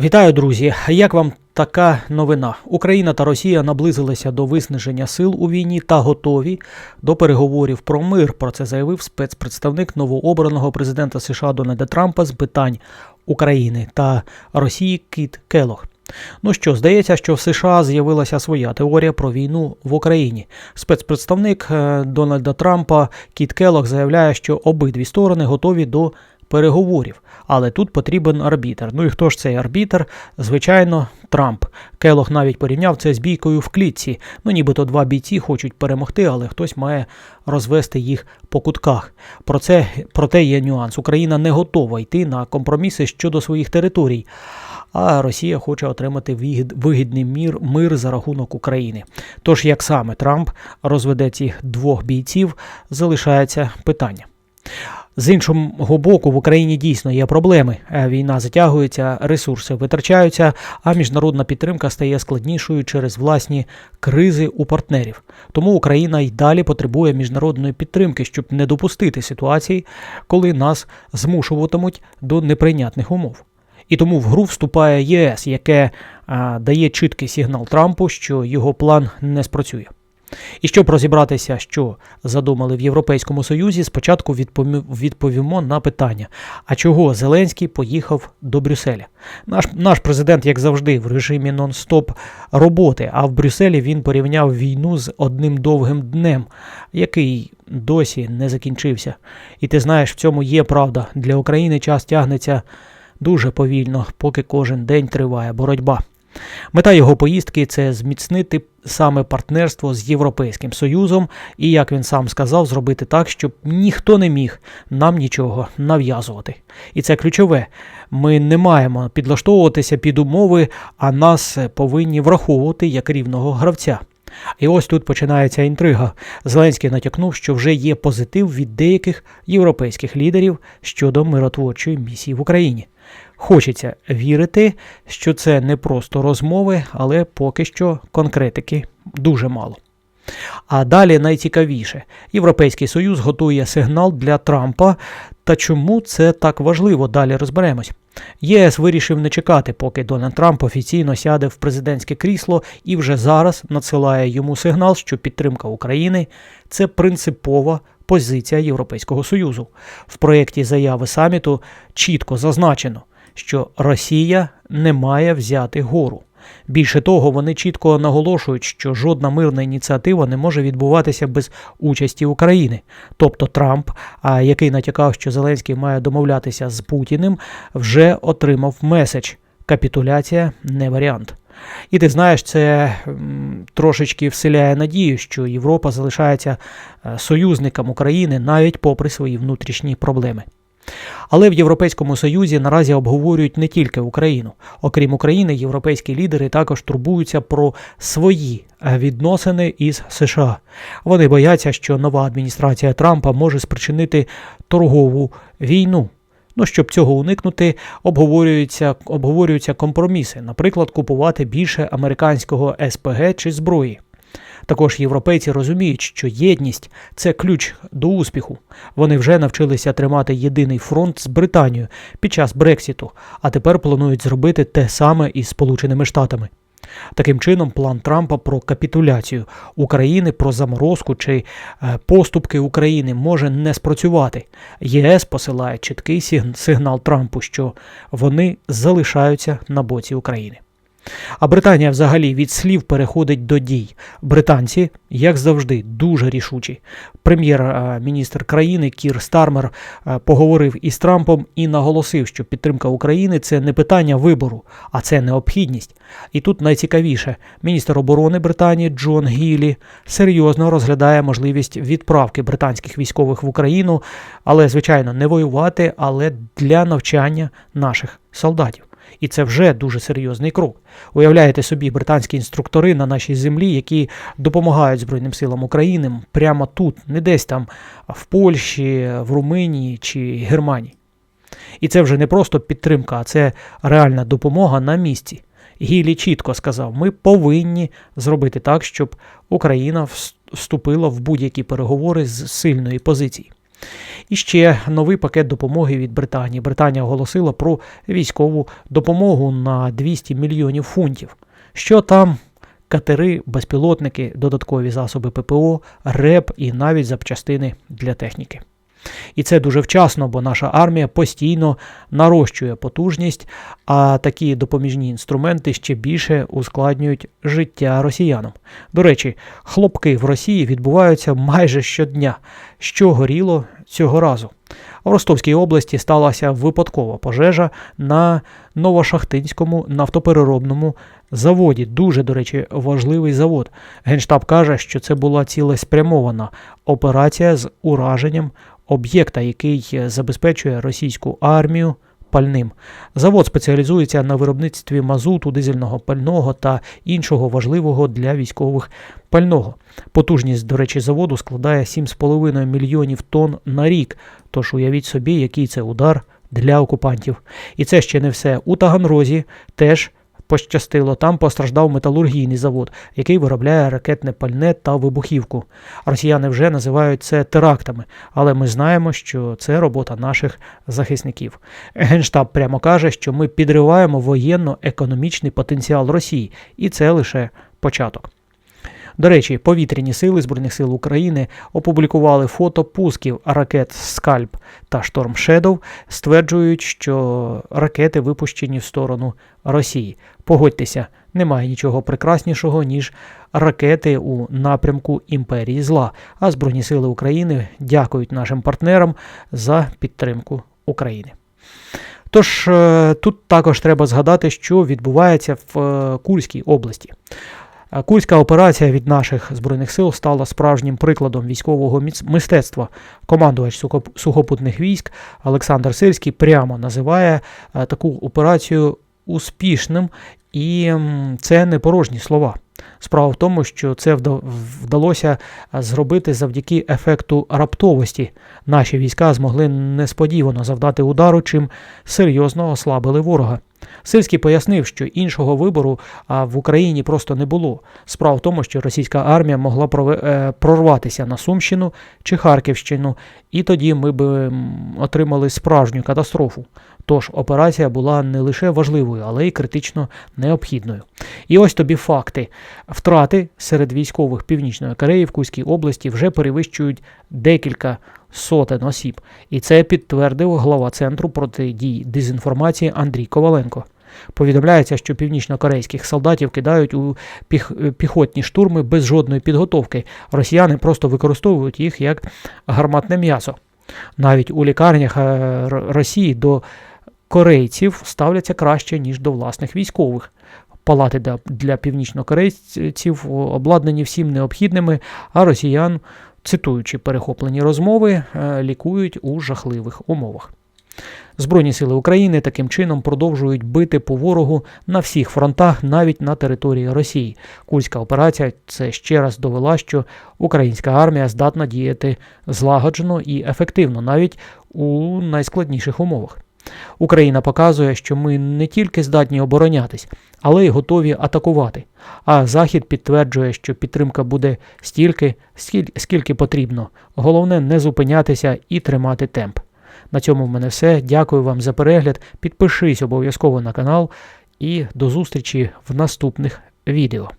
Вітаю, друзі! Як вам така новина? Україна та Росія наблизилися до виснаження сил у війні та готові до переговорів про мир. Про це заявив спецпредставник новообраного президента США Дональда Трампа з питань України та Росії Кіт Келох. Ну що, здається, що в США з'явилася своя теорія про війну в Україні. Спецпредставник е, Дональда Трампа Кіт Келох заявляє, що обидві сторони готові до але тут потрібен арбітр. Ну і хто ж цей арбітр? Звичайно, Трамп. Келох навіть порівняв це з бійкою в клітці. Ну, нібито два бійці хочуть перемогти, але хтось має розвести їх по кутках. Про це проте є нюанс. Україна не готова йти на компроміси щодо своїх територій. А Росія хоче отримати вигідний мір мир за рахунок України. Тож, як саме Трамп розведе цих двох бійців, залишається питання. З іншого боку, в Україні дійсно є проблеми. Е, війна затягується, ресурси витрачаються, а міжнародна підтримка стає складнішою через власні кризи у партнерів. Тому Україна й далі потребує міжнародної підтримки, щоб не допустити ситуації, коли нас змушуватимуть до неприйнятних умов. І тому в гру вступає ЄС, яке а, дає чіткий сигнал Трампу, що його план не спрацює. І щоб розібратися, що задумали в Європейському Союзі, спочатку відповімо на питання: а чого Зеленський поїхав до Брюсселя? Наш наш президент, як завжди, в режимі нон-стоп роботи, а в Брюсселі він порівняв війну з одним довгим днем, який досі не закінчився. І ти знаєш, в цьому є правда. Для України час тягнеться дуже повільно, поки кожен день триває боротьба. Мета його поїздки це зміцнити саме партнерство з Європейським Союзом і, як він сам сказав, зробити так, щоб ніхто не міг нам нічого нав'язувати. І це ключове. Ми не маємо підлаштовуватися під умови, а нас повинні враховувати як рівного гравця. І ось тут починається інтрига. Зеленський натякнув, що вже є позитив від деяких європейських лідерів щодо миротворчої місії в Україні. Хочеться вірити, що це не просто розмови, але поки що конкретики дуже мало. А далі найцікавіше, Європейський Союз готує сигнал для Трампа. Та чому це так важливо? Далі розберемось. ЄС вирішив не чекати, поки Дональд Трамп офіційно сяде в президентське крісло і вже зараз надсилає йому сигнал, що підтримка України це принципова позиція Європейського Союзу. В проєкті заяви саміту чітко зазначено що Росія не має взяти гору. Більше того, вони чітко наголошують, що жодна мирна ініціатива не може відбуватися без участі України. Тобто Трамп, який натякав, що Зеленський має домовлятися з Путіним, вже отримав меседж. Капітуляція не варіант. І ти знаєш, це трошечки вселяє надію, що Європа залишається е, союзником України навіть попри свої внутрішні проблеми. Але в Європейському Союзі наразі обговорюють не тільки Україну. Окрім України, європейські лідери також турбуються про свої е, відносини із США. Вони бояться, що нова адміністрація Трампа може спричинити торгову війну. Ну, щоб цього уникнути, обговорюються обговорюються компроміси, наприклад, купувати більше американського СПГ чи зброї. Також європейці розуміють, що єдність це ключ до успіху. Вони вже навчилися тримати єдиний фронт з Британією під час Брексіту, а тепер планують зробити те саме із Сполученими Штатами. Таким чином, план Трампа про капітуляцію України, про заморозку чи е, поступки України може не спрацювати. ЄС посилає чіткий сигнал Трампу, що вони залишаються на боці України. А Британія взагалі від слів переходить до дій. Британці, як завжди, дуже рішучі. Прем'єр-міністр країни Кір Стармер е, поговорив із Трампом і наголосив, що підтримка України це не питання вибору, а це необхідність. І тут найцікавіше, міністр оборони Британії Джон Гілі серйозно розглядає можливість відправки британських військових в Україну, але, звичайно, не воювати, але для навчання наших солдатів. І це вже дуже серйозний крок. Уявляєте собі, британські інструктори на нашій землі, які допомагають Збройним силам України прямо тут, не десь там в Польщі, в Румунії чи Германії. І це вже не просто підтримка, а це реальна допомога на місці. Гілі чітко сказав: ми повинні зробити так, щоб Україна вступила в будь-які переговори з сильної позиції. І ще новий пакет допомоги від Британії. Британія оголосила про військову допомогу на 200 мільйонів фунтів. Що там? Катери, безпілотники, додаткові засоби ППО, РЕП і навіть запчастини для техніки. І це дуже вчасно, бо наша армія постійно нарощує потужність, а такі допоміжні інструменти ще більше ускладнюють життя росіянам. До речі, хлопки в Росії відбуваються майже щодня, що горіло цього разу. В Ростовській області сталася випадкова пожежа на Новошахтинському нафтопереробному заводі. Дуже, до речі, важливий завод. Генштаб каже, що це була цілеспрямована операція з ураженням об'єкта, який забезпечує російську армію пальним. Завод спеціалізується на виробництві мазуту, дизельного пального та іншого важливого для військових пального. Потужність, до речі, заводу складає 7,5 мільйонів тонн на рік. Тож уявіть собі, який це удар для окупантів. І це ще не все. У Таганрозі теж пощастило. Там постраждав металургійний завод, який виробляє ракетне пальне та вибухівку. Росіяни вже називають це терактами, але ми знаємо, що це робота наших захисників. Генштаб прямо каже, що ми підриваємо воєнно-економічний потенціал Росії, і це лише початок. До речі, повітряні сили Збройних сил України опублікували фото пусків ракет Скальп та Шторм Shadow, стверджують, що ракети випущені в сторону Росії. Погодьтеся, немає нічого прекраснішого, ніж ракети у напрямку імперії зла. А Збройні сили України дякують нашим партнерам за підтримку України. Тож е, тут також треба згадати, що відбувається в е, Курській області. Е, Курська операція від наших збройних сил стала справжнім прикладом військового мистецтва. Командувач сухопутних військ Олександр Сирський прямо називає таку операцію успішним, і це не порожні слова. Справа в тому, що це вдалося зробити завдяки ефекту раптовості. Наші війська змогли несподівано завдати удару, чим серйозно ослабили ворога. Сирський пояснив, що іншого вибору в Україні просто не було. Справа в тому, що російська армія могла е, прорватися на Сумщину чи Харківщину, і тоді ми б отримали справжню катастрофу. Тож операція була не лише важливою, але й критично необхідною. І ось тобі факти: втрати серед військових Північної Кореї в Кузькій області вже перевищують декілька сотень осіб. І це підтвердив глава центру протидії дезінформації Андрій Коваленко. Повідомляється, що північнокорейських солдатів кидають у піх... піхотні штурми без жодної підготовки. Росіяни просто використовують їх як гарматне м'ясо. Навіть у лікарнях е, Росії до корейців ставляться краще, ніж до власних військових. Палати для північнокорейців обладнані всім необхідними, а росіян, цитуючи перехоплені розмови, е, лікують у жахливих умовах. Збройні сили України таким чином продовжують бити по ворогу на всіх фронтах, навіть на території Росії. Курська операція це ще раз довела, що українська армія здатна діяти злагоджено і ефективно, навіть у найскладніших умовах. Україна показує, що ми не тільки здатні оборонятись, але й готові атакувати. А Захід підтверджує, що підтримка буде стільки, скільки потрібно. Головне не зупинятися і тримати темп. На цьому в мене все. Дякую вам за перегляд. Підпишись обов'язково на канал і до зустрічі в наступних відео.